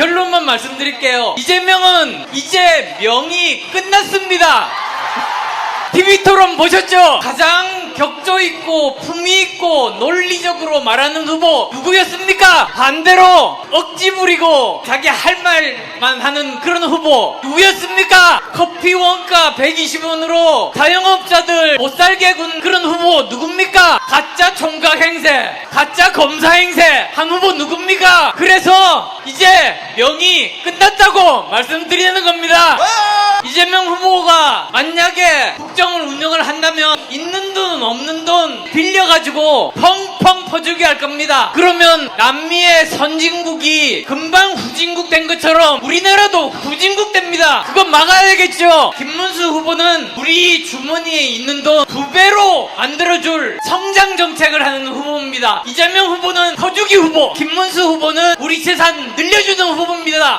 결론만 말씀드릴게요. 이재명은 이제 명이 끝났습니다. TV 토론 보셨죠? 가장 격조 있고 품위 있고 논리적으로 말하는 후보 누구였습니까? 반대로 억지 부리고 자기 할 말만 하는 그런 후보 누구였습니까? 커피 원가 120원으로 자영업자들 못 살게 군 그런 후보 누굽니까? 가짜 총각 행세, 가짜 검사 행세 한 후보 누굽니까? 그래서 이제 명이 끝났다고 말씀드리는 겁니다. 이재명 후보가 만약에 국정을 운영을 한다면 있는 돈 없는 돈 빌려가지고 펑펑 퍼주게 할 겁니다. 그러면 남미의 선진국이 금방 후진국 된 것처럼 우리나라도 후진국 됩니다. 그건 막아야 되겠죠. 김문수 후보는 우리 주머니에 있는 돈 두 배로 만들어줄 성장 정책을 하는 후보입니다. 이재명 후보는 퍼주기 후보, 김문수 후보는 우리 재산 늘려주는 후보입니다.